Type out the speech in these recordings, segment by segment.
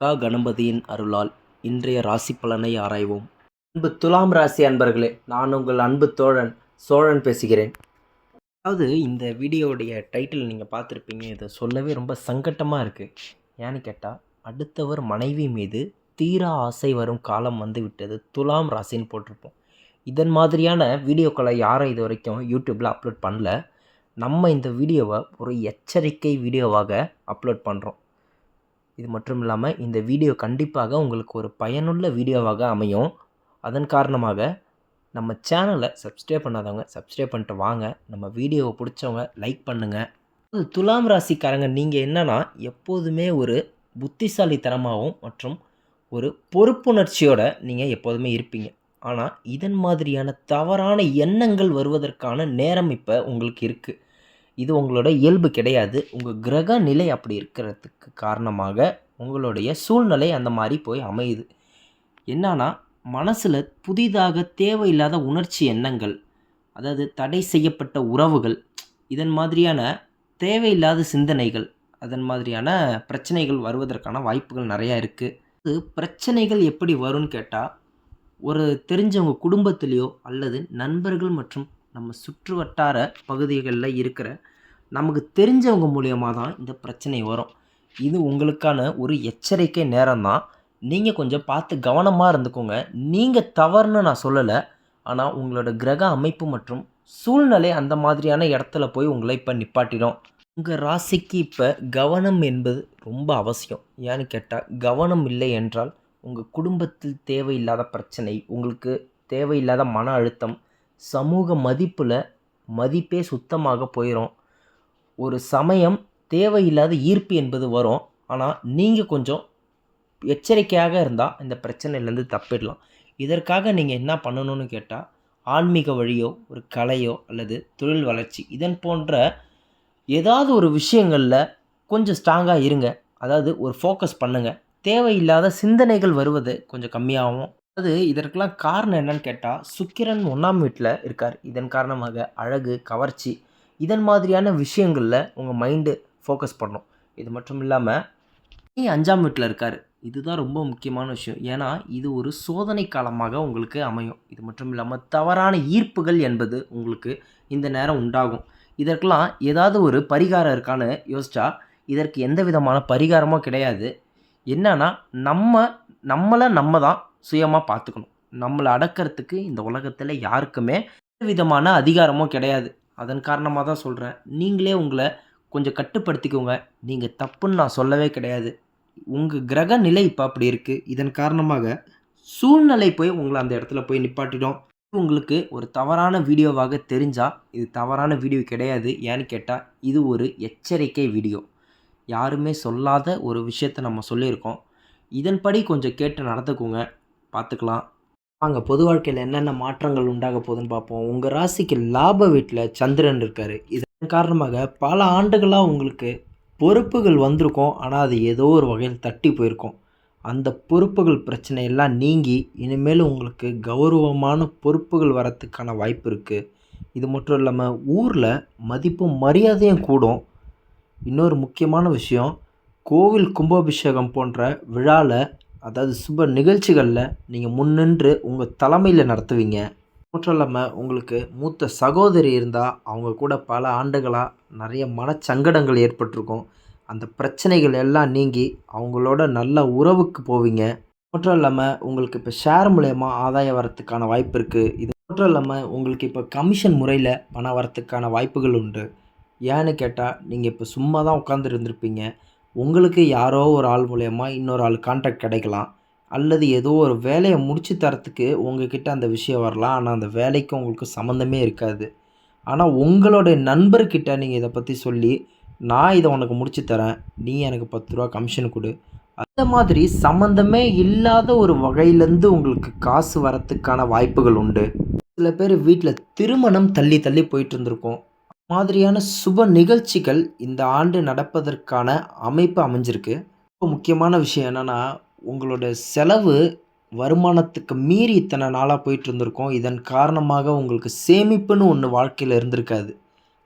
கா கணபதியின் அருளால் இன்றைய ராசி பலனை ஆராய்வோம். அன்பு துலாம் ராசி அன்பர்களே நான் உங்கள் அன்பு தோழன் சோழன் பேசுகிறேன். அதாவது இந்த வீடியோவுடைய டைட்டில் நீங்கள் பார்த்துருப்பீங்க இதை சொல்லவே ரொம்ப சங்கட்டமாக இருக்குது ஏன்னு கேட்டால் அடுத்தவர் மனைவி மீது தீரா ஆசை வரும் காலம் வந்து விட்டது துலாம் ராசின்னு போட்டிருப்போம். இதன் மாதிரியான வீடியோக்களை யாரும் இது வரைக்கும் யூடியூப்பில் அப்லோட் பண்ணல. நம்ம இந்த வீடியோவை ஒரு எச்சரிக்கை வீடியோவாக அப்லோட் பண்ணுறோம் இது மட்டும் இல்லாமல் இந்த வீடியோ கண்டிப்பாக உங்களுக்கு ஒரு பயனுள்ள வீடியோவாக அமையும். அதன் காரணமாக நம்ம சேனலை சப்ஸ்கிரைப் பண்ணாதவங்க சப்ஸ்கிரைப் பண்ணிட்டு வாங்க. நம்ம வீடியோவை பிடிச்சவங்க லைக் பண்ணுங்கள் துலாம் ராசிக்காரங்க நீங்கள் என்னன்னா எப்போதுமே ஒரு புத்திசாலித்தனமாகவும் மற்றும் ஒரு பொறுப்புணர்ச்சியோட நீங்கள் எப்போதுமே இருப்பீங்க. ஆனால் இதன் மாதிரியான தவறான எண்ணங்கள் வருவதற்கான நேரம் இப்போ உங்களுக்கு இருக்குது இது உங்களோட இயல்பு கிடையாது. உங்கள் கிரக நிலை அப்படி இருக்கிறதுக்கு காரணமாக உங்களுடைய சூழ்நிலை அந்த மாதிரி போய் அமையுது. என்னன்னா மனசில் புதிதாக தேவையில்லாத உணர்ச்சி எண்ணங்கள் அதாவது தடை செய்யப்பட்ட உறவுகள் இதன் மாதிரியான தேவையில்லாத சிந்தனைகள் அதன் மாதிரியான பிரச்சனைகள் வருவதற்கான வாய்ப்புகள் நிறையா இருக்குது அது பிரச்சனைகள் எப்படி வரும்னு கேட்டால் ஒரு தெரிஞ்சவங்க குடும்பத்திலேயோ அல்லது நண்பர்கள் மற்றும் நம்ம சுற்று வட்டார பகுதிகளில் இருக்கிற நமக்கு தெரிஞ்சவங்க மூலியமாக தான் இந்த பிரச்சனை வரும். இது உங்களுக்கான ஒரு எச்சரிக்கை நேரம் தான் நீங்கள் கொஞ்சம் பார்த்து கவனமாக இருந்துக்கோங்க. நீங்கள் தவறுன்னு நான் சொல்லலை. ஆனால் உங்களோட கிரக அமைப்பு மற்றும் சூழ்நிலை அந்த மாதிரியான இடத்துல போய் உங்களை இப்போ நிப்பாட்டிடும். உங்கள் ராசிக்கு இப்போ கவனம் என்பது ரொம்ப அவசியம். ஏன்னு கேட்டால் கவனம் இல்லை என்றால் உங்கள் குடும்பத்தில் தேவையில்லாத பிரச்சனை உங்களுக்கு தேவையில்லாத மன அழுத்தம் சமூக மதிப்பில் மதிப்பே சுத்தமாக போயிடும் ஒரு சமயம் தேவையில்லாத ஈர்ப்பு என்பது வரும். ஆனால் நீங்கள் கொஞ்சம் எச்சரிக்கையாக இருந்தால் இந்த பிரச்சனையிலேருந்து தப்பிடலாம். இதற்காக நீங்கள் என்ன பண்ணணும்னு கேட்டால் ஆன்மீக வழியோ ஒரு கலையோ அல்லது தொழில் வளர்ச்சி இதன் போன்ற ஏதாவது ஒரு விஷயங்களில் கொஞ்சம் ஸ்ட்ராங்காக இருங்க. அதாவது ஒரு ஃபோக்கஸ் பண்ணுங்கள் தேவையில்லாத சிந்தனைகள் வருவது கொஞ்சம் கம்மியாகவும் அது இதற்கெல்லாம் காரணம் என்னன்னு கேட்டால் சுக்கிரன் ஒன்றாம் வீட்டில் இருக்கார். இதன் காரணமாக அழகு கவர்ச்சி இதன் மாதிரியான விஷயங்களில் உங்கள் மைண்டு ஃபோக்கஸ் பண்ணும் இது மட்டும் இல்லாமல் நீ அஞ்சாம் வீட்டில் இருக்கார். இதுதான் ரொம்ப முக்கியமான விஷயம். ஏன்னா இது ஒரு சோதனை காலமாக உங்களுக்கு அமையும். இது மட்டும் இல்லாமல் தவறான ஈர்ப்புகள் என்பது உங்களுக்கு இந்த நேரம் உண்டாகும். இதற்கெல்லாம் ஏதாவது ஒரு பரிகாரம் இருக்கான்னு யோசிச்சா இதற்கு எந்த விதமான பரிகாரமும் கிடையாது. என்னன்னா நம்ம நம்மளை நம்ம தான் சுயமாக பார்த்துக்கணும் நம்மளை அடக்கிறதுக்கு இந்த உலகத்தில் யாருக்குமே எந்த விதமான அதிகாரமும் கிடையாது. அதன் காரணமாக தான் சொல்கிறேன் நீங்களே உங்களை கொஞ்சம் கட்டுப்படுத்திக்கோங்க. நீங்கள் தப்புன்னு நான் சொல்லவே கிடையாது. உங்கள் கிரக நிலை இப்போ அப்படி இருக்குது இதன் காரணமாக சூழ்நிலை போய் உங்களை அந்த இடத்துல போய் நிப்பாட்டிடும். உங்களுக்கு ஒரு தவறான வீடியோவாக தெரிஞ்சால் இது தவறான வீடியோ கிடையாது. ஏன்னு கேட்டால் இது ஒரு எச்சரிக்கை வீடியோ. யாருமே சொல்லாத ஒரு விஷயத்தை நம்ம சொல்லியிருக்கோம். இதன்படி கொஞ்சம் கேட்டு நடந்துக்கோங்க. பார்த்துக்கலாம். வாங்க பொது வாழ்க்கையில் என்னென்ன மாற்றங்கள் உண்டாக போகுதுன்னு பார்ப்போம். உங்கள் ராசிக்கு லாப வீட்டில் சந்திரன் இருக்கார். இதன் காரணமாக பல ஆண்டுகளாக உங்களுக்கு பொறுப்புகள் வந்திருக்கும். ஆனால் அது ஏதோ ஒரு வகையில் தட்டி போயிருக்கும். அந்த பொறுப்புகள் பிரச்சனையெல்லாம் நீங்கி இனிமேல் உங்களுக்கு கௌரவமான பொறுப்புகள் வரத்துக்கான வாய்ப்பு இருக்குது இது மட்டும் இல்லாமல் ஊரில் மதிப்பும் மரியாதையும் கூடும். இன்னொரு முக்கியமான விஷயம் கோவில் கும்பாபிஷேகம் போன்ற விழாவில் அதாவது சுப நிகழ்ச்சிகளில் நீங்கள் முன்னின்று உங்கள் தலைமையில் நடத்துவீங்க. மட்டும் இல்லாமல் உங்களுக்கு மூத்த சகோதரி இருந்தால் அவங்க கூட பல ஆண்டுகளாக நிறைய மனச்சங்கடங்கள் ஏற்பட்டிருக்கும். அந்த பிரச்சனைகள் எல்லாம் நீங்கி அவங்களோட நல்ல உறவுக்கு போவீங்க. மட்டும் இல்லாமல் உங்களுக்கு இப்போ ஷேர் மூலயமா ஆதாயம் வரத்துக்கான வாய்ப்பு இருக்குது இது மட்டும் இல்லாமல் உங்களுக்கு இப்போ கமிஷன் முறையில் பணம் வரத்துக்கான வாய்ப்புகள் உண்டு. ஏன்னு கேட்டால் நீங்கள் இப்போ சும்மா தான் உட்காந்துருந்துருப்பீங்க உங்களுக்கு யாரோ ஒரு ஆள் மூலயமா இன்னொரு ஆள் கான்டாக்ட் கிடைக்கலாம். அல்லது ஏதோ ஒரு வேலையை முடித்து தரத்துக்கு உங்ககிட்ட அந்த விஷயம் வரலாம். ஆனால் அந்த வேலைக்கு உங்களுக்கு சம்மந்தமே இருக்காது. ஆனால் உங்களுடைய நண்பர்கிட்ட நீங்கள் இதை பற்றி சொல்லி நான் இதை உனக்கு முடிச்சு தரேன். நீ எனக்கு பத்து ரூபா கமிஷன் கொடு. அந்த மாதிரி சம்மந்தமே இல்லாத ஒரு வகையிலேருந்து உங்களுக்கு காசு வரத்துக்கான வாய்ப்புகள் உண்டு. சில பேர் வீட்டில் திருமணம் தள்ளி தள்ளி போயிட்டு இருந்திருக்கோம். மாதிரியான சுப நிகழ்ச்சிகள் இந்த ஆண்டு நடப்பதற்கான அமைப்பு அமைஞ்சிருக்கு. இப்போ முக்கியமான விஷயம் என்னென்னா உங்களோட செலவு வருமானத்துக்கு மீறி இத்தனை நாளாக போயிட்டு இருந்திருக்கோம் இதன் காரணமாக உங்களுக்கு சேமிப்புன்னு ஒன்று வாழ்க்கையில் இருந்திருக்காது.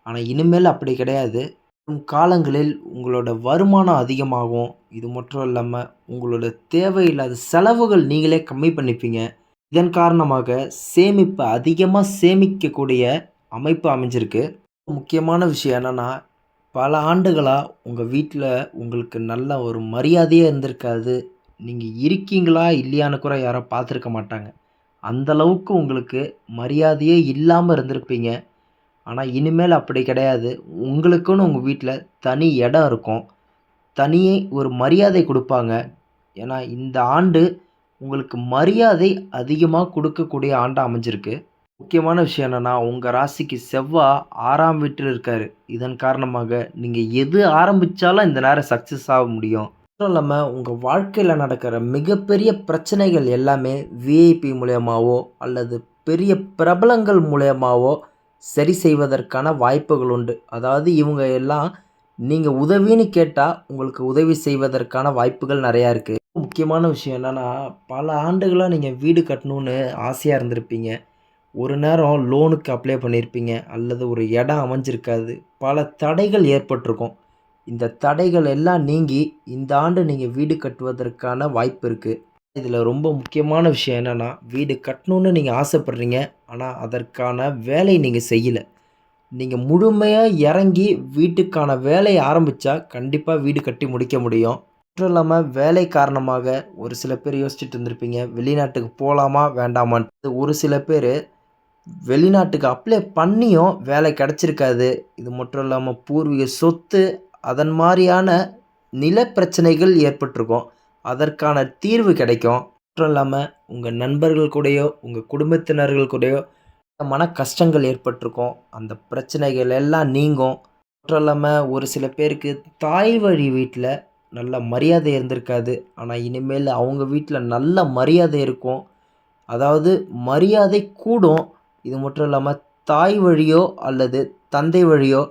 ஆனால் இனிமேல் அப்படி கிடையாது. காலங்களில் உங்களோட வருமானம் அதிகமாகும். இது மட்டும் இல்லாமல் உங்களோட தேவையில்லாத செலவுகள் நீங்களே கம்மி பண்ணிப்பீங்க. இதன் காரணமாக சேமிப்பு அதிகமாக சேமிக்கக்கூடிய அமைப்பு அமைஞ்சிருக்கு. முக்கியமான விஷயம் என்னென்னா பல ஆண்டுகளாக உங்கள் வீட்டில் உங்களுக்கு நல்ல ஒரு மரியாதையே இருந்திருக்காது. நீங்கள் இருக்கீங்களா இல்லையான்னு கூட யாரும் பார்த்துருக்க மாட்டாங்க. அந்தளவுக்கு உங்களுக்கு மரியாதையே இல்லாமல் இருந்திருப்பீங்க. ஆனால் இனிமேல் அப்படி கிடையாது. உங்களுக்குன்னு உங்கள் வீட்டில் தனி இடம் இருக்கும். தனியே ஒரு மரியாதை கொடுப்பாங்க. ஏன்னா இந்த ஆண்டு உங்களுக்கு மரியாதை அதிகமாக கொடுக்கக்கூடிய ஆண்டாக அமைஞ்சிருக்கு. முக்கியமான விஷயம் என்னென்னா உங்கள் ராசிக்கு செவ்வாய் ஆறாம் வீட்டில் இருக்கார். இதன் காரணமாக நீங்கள் எது ஆரம்பித்தாலும் இந்த நேரம் சக்ஸஸ் ஆக முடியும். மட்டும் இல்லாமல் உங்கள் வாழ்க்கையில் நடக்கிற மிகப்பெரிய பிரச்சனைகள் எல்லாமே விஐபி மூலயமாவோ அல்லது பெரிய பிரபலங்கள் மூலயமாவோ சரி செய்வதற்கான வாய்ப்புகள் உண்டு. அதாவது இவங்க எல்லாம் நீங்கள் உதவின்னு கேட்டால் உங்களுக்கு உதவி செய்வதற்கான வாய்ப்புகள் நிறையா இருக்குது முக்கியமான விஷயம் என்னென்னா பல ஆண்டுகளாக நீங்கள் வீடு கட்டணுன்னு ஆசையாக இருந்திருப்பீங்க. ஒரு நேரம் லோனுக்கு அப்ளை பண்ணியிருப்பீங்க அல்லது ஒரு இடம் அமைஞ்சிருக்காது. பல தடைகள் ஏற்பட்டிருக்கும். இந்த தடைகள் எல்லாம் நீங்கி இந்த ஆண்டு நீங்கள் வீடு கட்டுவதற்கான வாய்ப்பு இருக்குது இதில் ரொம்ப முக்கியமான விஷயம் என்னென்னா வீடு கட்டணுன்னு நீங்கள் ஆசைப்பட்றீங்க ஆனால் அதற்கான வேலை நீங்கள் செய்யலை. நீங்கள் முழுமையாக இறங்கி வீட்டுக்கான வேலையை ஆரம்பித்தா கண்டிப்பாக வீடு கட்டி முடிக்க முடியும். மட்டும் இல்லாமல் வேலை காரணமாக ஒரு சில பேர் யோசிச்சுட்டு இருந்திருப்பீங்க வெளிநாட்டுக்கு போகலாமா வேண்டாமான்ட்டு. ஒரு சில பேர் வெளிநாட்டுக்கு அப்ளை பண்ணியும் வேலை கிடச்சிருக்காது. இது மட்டும் இல்லாமல் பூர்வீக சொத்து அதன் மாதிரியான நில பிரச்சனைகள் ஏற்பட்டிருக்கும். அதற்கான தீர்வு கிடைக்கும். மட்டும் இல்லாமல் உங்கள் நண்பர்கள் கூடயோ உங்கள் குடும்பத்தினர்கள் கூடயோ மன கஷ்டங்கள் ஏற்பட்டிருக்கும். அந்த பிரச்சனைகள் எல்லாம் நீங்கும். மட்டும் இல்லாமல் ஒரு சில பேருக்கு தாய் வழி வீட்டில் நல்ல மரியாதை இருந்திருக்காது. ஆனால் இனிமேல் அவங்க வீட்டில் நல்ல மரியாதை இருக்கும். அதாவது மரியாதை கூடும். இது மட்டும் இல்லாமல் தாய் வழியோ அல்லது தந்தை வழியோ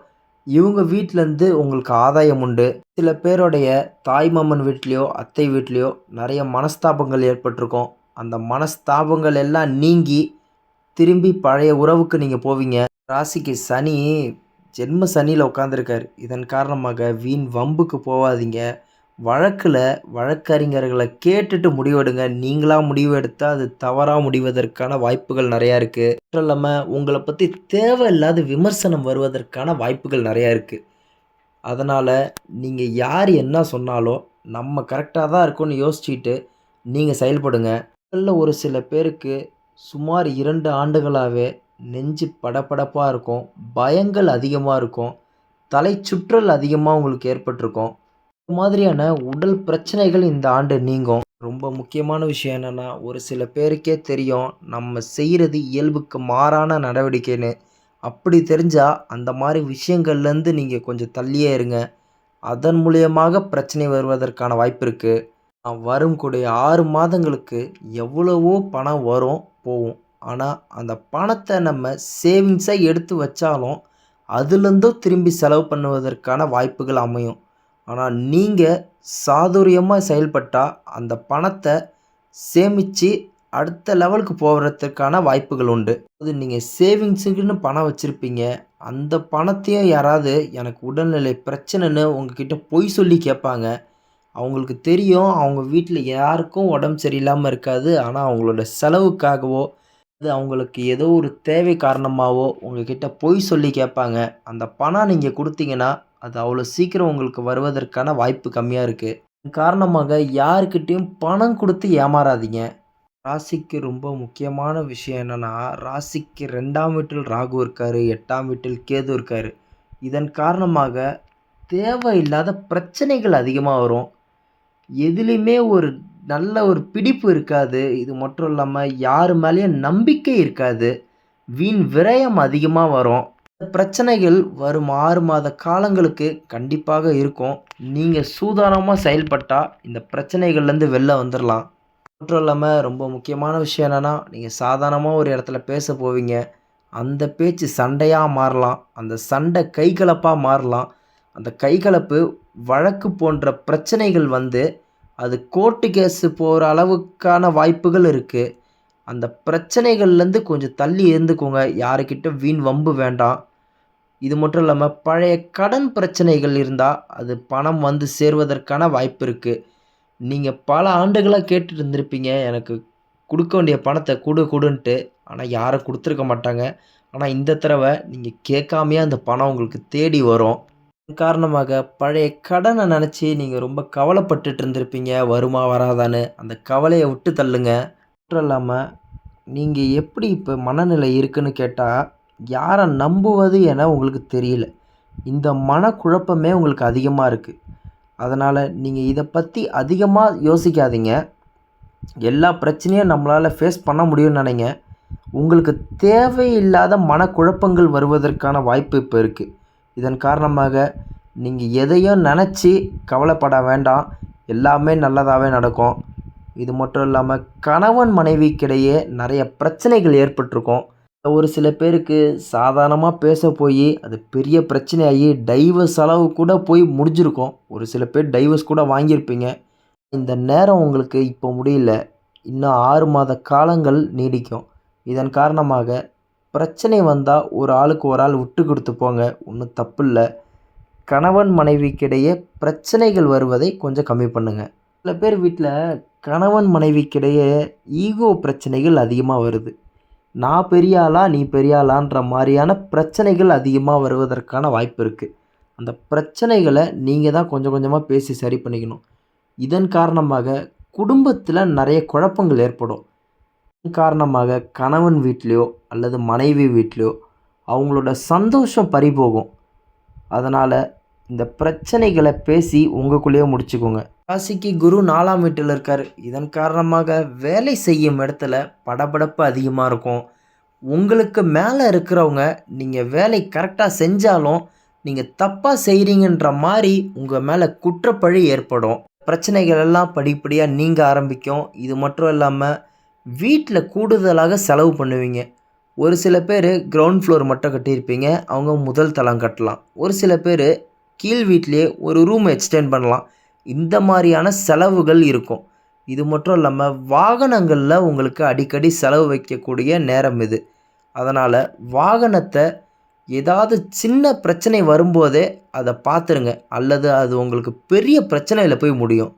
இவங்க வீட்டிலேருந்து உங்களுக்கு ஆதாயம் உண்டு. சில பேருடைய தாய் மாமன் வீட்லேயோ அத்தை வீட்லேயோ நிறைய மனஸ்தாபங்கள் ஏற்பட்டிருக்கும். அந்த மனஸ்தாபங்கள் எல்லாம் நீங்கி திரும்பி பழைய உறவுக்கு நீங்கள் போவீங்க. ராசிக்கு சனி ஜென்ம சனியில் உட்காந்துருக்கார் இதன் காரணமாக வீண் வம்புக்கு போகாதீங்க வழக்கில் வழக்கறிஞர்களை கேட்டுட்டு முடிவெடுங்க. நீங்களாக முடிவு எடுத்தால் அது தவறாக முடிவதற்கான வாய்ப்புகள் நிறையா இருக்குது மட்டும் இல்லாமல் உங்களை பற்றி தேவையில்லாத விமர்சனம் வருவதற்கான வாய்ப்புகள் நிறையா இருக்குது அதனால் நீங்கள் யார் என்ன சொன்னாலும் நம்ம கரெக்டாக தான் இருக்கும்னு யோசிச்சுட்டு நீங்கள் செயல்படுங்க. இல்லை ஒரு சில பேருக்கு சுமார் இரண்டு ஆண்டுகளாகவே நெஞ்சு படபடப்பாக இருக்கும். பயங்கள் அதிகமாக இருக்கும். தலை சுற்றல் அதிகமாக உங்களுக்கு ஏற்பட்டிருக்கும். மாதிரியான உடல் பிரச்சனைகள் இந்த ஆண்டு நீங்கும். ரொம்ப முக்கியமான விஷயம் என்னென்னா ஒரு சில பேருக்கே தெரியும் நம்ம செய்கிறது இயல்புக்கு மாறான நடவடிக்கைன்னு. அப்படி தெரிஞ்சால் அந்த மாதிரி விஷயங்கள்லேருந்து நீங்கள் கொஞ்சம் தள்ளியே இருங்க. அதன் மூலியமாக பிரச்சனை வருவதற்கான வாய்ப்பு இருக்குது வரும் கூடிய ஆறு மாதங்களுக்கு எவ்வளவோ பணம் வரும் போகும். ஆனால் அந்த பணத்தை நம்ம சேவிங்ஸாக எடுத்து வச்சாலும் அதுலேருந்தும் திரும்பி செலவு பண்ணுவதற்கான வாய்ப்புகள் அமையும். ஆனால் நீங்கள் சாதுரியமாக செயல்பட்டால் அந்த பணத்தை சேமித்து அடுத்த லெவலுக்கு போகிறதுக்கான வாய்ப்புகள் உண்டு. அது நீங்கள் சேவிங்ஸுக்குன்னு பணம் வச்சுருப்பீங்க. அந்த பணத்தையும் யாராவது எனக்கு உடல்நிலை பிரச்சனைன்னு உங்ககிட்ட பொய் சொல்லி கேட்பாங்க. அவங்களுக்கு தெரியும். அவங்க வீட்டில் யாருக்கும் உடம்பு சரியில்லாமல் இருக்காது. ஆனால் அவங்களோட செலவுக்காகவோ அது அவங்களுக்கு ஏதோ ஒரு தேவை காரணமாகவோ உங்ககிட்ட பொய் சொல்லி கேட்பாங்க. அந்த பணம் நீங்கள் கொடுத்தீங்கன்னா அது அவ்வளோ சீக்கிரம் உங்களுக்கு வருவதற்கான வாய்ப்பு கம்மியாக இருக்குது காரணமாக யாருக்கிட்டேயும் பணம் கொடுத்து ஏமாறாதீங்க. ராசிக்கு ரொம்ப முக்கியமான விஷயம் என்னென்னா ராசிக்கு ரெண்டாம் வீட்டில் ராகு இருக்கார் எட்டாம் வீட்டில் கேது இருக்கார். இதன் காரணமாக தேவையில்லாத பிரச்சனைகள் அதிகமாக வரும். எதுலேயுமே ஒரு நல்ல ஒரு பிடிப்பு இருக்காது. இது மட்டும் இல்லாமல் யார் மேலேயும் நம்பிக்கை இருக்காது. வீண் விரயம் அதிகமாக வரும். பிரச்சனைகள் வரும் ஆறு மாத காலங்களுக்கு கண்டிப்பாக இருக்கும். நீங்கள் சூதானமாக செயல்பட்டால் இந்த பிரச்சனைகள்லேருந்து வெளில வந்துடலாம் மட்டும் இல்லாமல் ரொம்ப முக்கியமான விஷயம் என்னென்னா நீங்கள் சாதாரணமாக ஒரு இடத்துல பேச போவீங்க. அந்த பேச்சு சண்டையாக மாறலாம். அந்த சண்டை கைகலப்பாக மாறலாம். அந்த கைகலப்பு வழக்கு போன்ற பிரச்சனைகள் வந்து அது கோர்ட்டு கேஸு போகிற அளவுக்கான வாய்ப்புகள் இருக்குது அந்த பிரச்சனைகள்லேருந்து கொஞ்சம் தள்ளி இருந்துக்கோங்க. யாருக்கிட்ட வீண் வம்பு வேண்டாம் இது மட்டும் இல்லாமல் பழைய கடன் பிரச்சனைகள் இருந்தால் அது பணம் வந்து சேர்வதற்கான வாய்ப்பு இருக்குது நீங்கள் பல ஆண்டுகளாக கேட்டுட்டு இருந்திருப்பீங்க. எனக்கு கொடுக்க வேண்டிய பணத்தை கொடு கொடுன்ட்டு. ஆனால் யாரும் கொடுத்துருக்க மாட்டாங்க. ஆனால் இந்த தடவை நீங்கள் கேட்காமையே அந்த பணம் உங்களுக்கு தேடி வரும். காரணமாக பழைய கடனை நினச்சி நீங்கள் ரொம்ப கவலைப்பட்டுட்டு இருந்திருப்பீங்க. வருமா வராதான்னு. அந்த கவலையை விட்டு தள்ளுங்கள் மட்டும் இல்லாமல் நீங்கள் எப்படி இப்போ மனநிலை இருக்குன்னு கேட்டால் யாரை நம்புவது என உங்களுக்கு தெரியல. இந்த மனக்குழப்பமே உங்களுக்கு அதிகமாக இருக்குது அதனால் நீங்கள் இதை பற்றி அதிகமாக யோசிக்காதீங்க. எல்லா பிரச்சனையும் நம்மளால் ஃபேஸ் பண்ண முடியும்னு நினைங்க. உங்களுக்கு தேவையில்லாத மனக்குழப்பங்கள் வருவதற்கான வாய்ப்பு இப்போ இருக்குது இதன் காரணமாக நீங்கள் எதையும் நினச்சி கவலைப்பட வேண்டாம். எல்லாமே நல்லதாகவே நடக்கும். இது மட்டும் இல்லாமல் கணவன் மனைவிக்கிடையே நிறைய பிரச்சனைகள் ஏற்பட்டிருக்கும். ஒரு சில பேருக்கு சாதாரணமாக பேச போய் அது பெரிய பிரச்சனையாகி டைவர்ஸ் அளவு கூட போய் முடிஞ்சிருக்கும். ஒரு சில பேர் டைவர்ஸ் கூட வாங்கியிருப்பீங்க. இந்த நேரம் உங்களுக்கு இப்போ முடியல. இன்னும் ஆறு மாத காலங்கள் நீடிக்கும். இதன் காரணமாக பிரச்சனை வந்தால் ஒரு ஆளுக்கு ஒரு ஆள் விட்டு கொடுத்து போங்க. ஒன்றும் தப்பு இல்லை கணவன் மனைவிக்கிடையே பிரச்சனைகள் வருவதை கொஞ்சம் கம்மி பண்ணுங்கள் சில பேர் வீட்டில் கணவன் மனைவிக்கிடையே ஈகோ பிரச்சனைகள் அதிகமாக வருது. நான் பெரிய ஆளா நீ பெரிய ஆளான்ற மாதிரியான பிரச்சனைகள் அதிகமாக வருவதற்கான வாய்ப்பு இருக்குது அந்த பிரச்சனைகளை நீங்கள் தான் கொஞ்சம் கொஞ்சமாக பேசி சரி பண்ணிக்கணும். இதன் காரணமாக குடும்பத்தில் நிறைய குழப்பங்கள் ஏற்படும். இதன் காரணமாக கணவன் வீட்லேயோ அல்லது மனைவி வீட்லேயோ அவங்களோட சந்தோஷம் பறிபோகும். அதனால் இந்த பிரச்சனைகளை பேசி உங்களுக்குள்ளேயே முடிச்சுக்கோங்க. ராசிக்கு குரு நாலாம் வீட்டில் இருக்கார். இதன் காரணமாக வேலை செய்யும் இடத்துல படபடப்பு அதிகமாக இருக்கும். உங்களுக்கு மேலே இருக்கிறவங்க நீங்கள் வேலை கரெக்டாக செஞ்சாலும் நீங்கள் தப்பாக செய்கிறீங்கன்ற மாதிரி உங்கள் மேலே குற்றப்பழி ஏற்படும். பிரச்சனைகள் எல்லாம் படிப்படியாக நீங்க ஆரம்பிக்கும். இது மட்டும் இல்லாமல் வீட்டில் கூடுதலாக செலவு பண்ணுவீங்க. ஒரு சில பேர் கிரவுண்ட் ஃப்ளோர் மட்டும் கட்டியிருப்பீங்க. அவங்க முதல் தளம் கட்டலாம். ஒரு சில பேர் கீழ் வீட்லேயே ஒரு ரூம் எக்ஸ்டெண்ட் பண்ணலாம். இந்த மாதிரியான செலவுகள் இருக்கும். இது மட்டும் இல்லாமல் வாகனங்களில் உங்களுக்கு அடிக்கடி செலவு வைக்கக்கூடிய நேரம் இது. அதனால் வாகனத்தை ஏதாவது சின்ன பிரச்சனை வரும்போதே அதை பார்த்துருங்க அல்லது அது உங்களுக்கு பெரிய பிரச்சனையில் போய் முடியும்.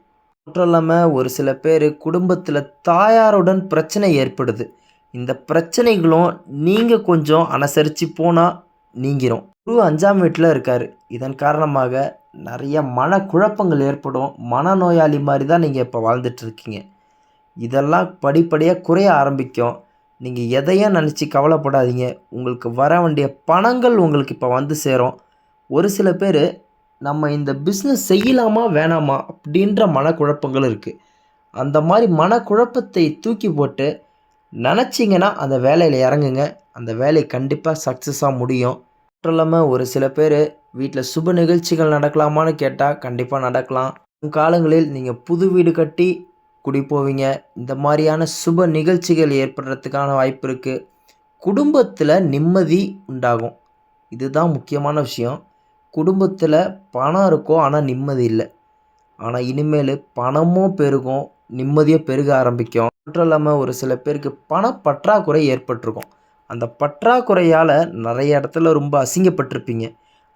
மட்டும் இல்லாமல் ஒரு சில பேர் குடும்பத்தில் தாயாருடன் பிரச்சனை ஏற்படுது. இந்த பிரச்சனைகளும் நீங்கள் கொஞ்சம் அனுசரித்து போனால் நீங்கிரும். குரு அஞ்சாம் வீட்டில் இருக்கார். இதன் காரணமாக நிறைய மனக்குழப்பங்கள் ஏற்படும். மனநோயாளி மாதிரி தான் நீங்கள் இப்போ வாழ்ந்துட்டுருக்கீங்க. இதெல்லாம் படிப்படியாக குறைய ஆரம்பிக்கும். நீங்கள் எதையும் நினச்சி கவலைப்படாதீங்க. உங்களுக்கு வர வேண்டிய பணங்கள் உங்களுக்கு இப்போ வந்து சேரும். ஒரு சில பேர் நம்ம இந்த பிஸ்னஸ் செய்யலாமா வேணாமா? அப்படின்ற மனக்குழப்பங்கள் இருக்குது அந்த மாதிரி மனக்குழப்பத்தை தூக்கி போட்டு நினச்சிங்கன்னா அந்த வேலையில் இறங்குங்க. அந்த வேலை கண்டிப்பாக சக்ஸஸாக முடியும். மட்டும் இல்லாமல் ஒரு சில பேர் வீட்டில் சுப நிகழ்ச்சிகள் நடக்கலாமான்னு கேட்டால் கண்டிப்பாக நடக்கலாம். காலங்களில் நீங்கள் புது வீடு கட்டி குடி போவீங்க. இந்த மாதிரியான சுப நிகழ்ச்சிகள் ஏற்படுறதுக்கான வாய்ப்பு இருக்குது குடும்பத்தில் நிம்மதி உண்டாகும். இதுதான் முக்கியமான விஷயம். குடும்பத்தில் பணம் இருக்கும் ஆனால் நிம்மதி இல்லை. ஆனால் இனிமேல் பணமும் பெருகும் நிம்மதியும் பெருக ஆரம்பிக்கும். மட்டும் இல்லாமல் ஒரு சில பேருக்கு பணப்பற்றாக்குறை ஏற்பட்டிருக்கும். அந்த பற்றாக்குறையால் நிறைய இடத்துல ரொம்ப அசிங்கப்பட்டிருப்பீங்க.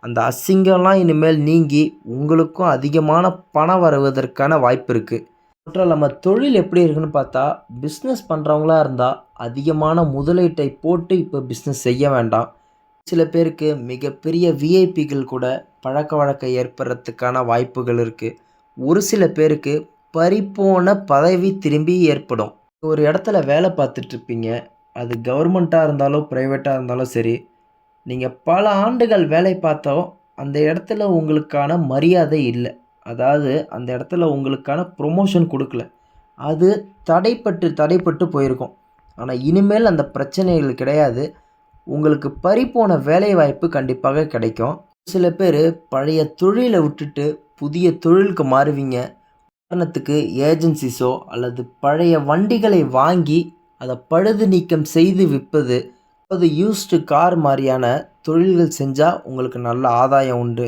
அந்த அசிங்கம்லாம் இனிமேல் நீங்கி உங்களுக்கும் அதிகமான பணம் வருவதற்கான வாய்ப்பு இருக்குது மற்றும் நம்ம தொழில் எப்படி இருக்குன்னு பார்த்தா பிஸ்னஸ் பண்ணுறவங்களா இருந்தால் அதிகமான முதலீட்டை போட்டு இப்போ பிஸ்னஸ் செய்ய வேண்டாம். சில பேருக்கு மிகப்பெரிய விஐபிகள் கூட பழக்க வழக்கம் ஏற்படுறதுக்கான வாய்ப்புகள் இருக்குது ஒரு சில பேருக்கு பறிப்போன பதவி திரும்பி ஏற்படும். ஒரு இடத்துல வேலை பார்த்துட்ருப்பீங்க அது கவர்மெண்ட்டாக இருந்தாலும் ப்ரைவேட்டாக இருந்தாலும் சரி நீங்கள் பல ஆண்டுகள் வேலை பார்த்தோம் அந்த இடத்துல உங்களுக்கான மரியாதை இல்லை. அதாவது அந்த இடத்துல உங்களுக்கான ப்ரொமோஷன் கொடுக்கல. அது தடைப்பட்டு தடைப்பட்டு போயிருக்கும். ஆனால் இனிமேல் அந்த பிரச்சனைகள் கிடையாது. உங்களுக்கு பறிப்போன வேலைவாய்ப்பு கண்டிப்பாக கிடைக்கும். சில பேர் பழைய தொழிலை விட்டுட்டு புதிய தொழிலுக்கு மாறுவீங்க. உதாரணத்துக்கு ஏஜென்சிஸோ அல்லது பழைய வண்டிகளை வாங்கி அதை பழுது நீக்கம் செய்து விற்பது அது யூஸ்டு கார் மாதிரியான தொழில்கள் செஞ்சால் உங்களுக்கு நல்ல ஆதாயம் உண்டு.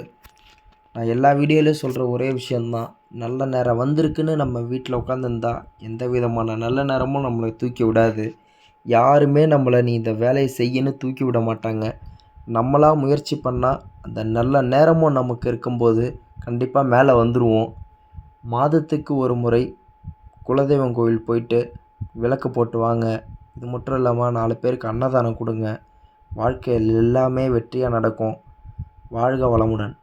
நான் எல்லா வீடியோலையும் சொல்கிற ஒரே விஷயந்தான் நல்ல நேரம் வந்திருக்குன்னு நம்ம வீட்டில் உட்காந்துருந்தா எந்த விதமான நல்ல நேரமும் நம்மளை தூக்கி விடாது. யாருமே நம்மளை நீ இந்த வேலையை செய்யன்னு தூக்கி விட மாட்டாங்க. நம்மளாக முயற்சி பண்ணால் அந்த நல்ல நேரமும் நமக்கு இருக்கும்போது கண்டிப்பாக மேலே வந்துடுவோம் மாதத்துக்கு ஒரு முறை குலதெய்வம் கோவில் போயிட்டு விளக்கு போட்டு வாங்க. இது மட்டும் இல்லாமல் நாலு பேருக்கு அன்னதானம் கொடுங்க. வாழ்க்கையில் எல்லாமே வெற்றியாக நடக்கும். வாழ்க வளமுடன்.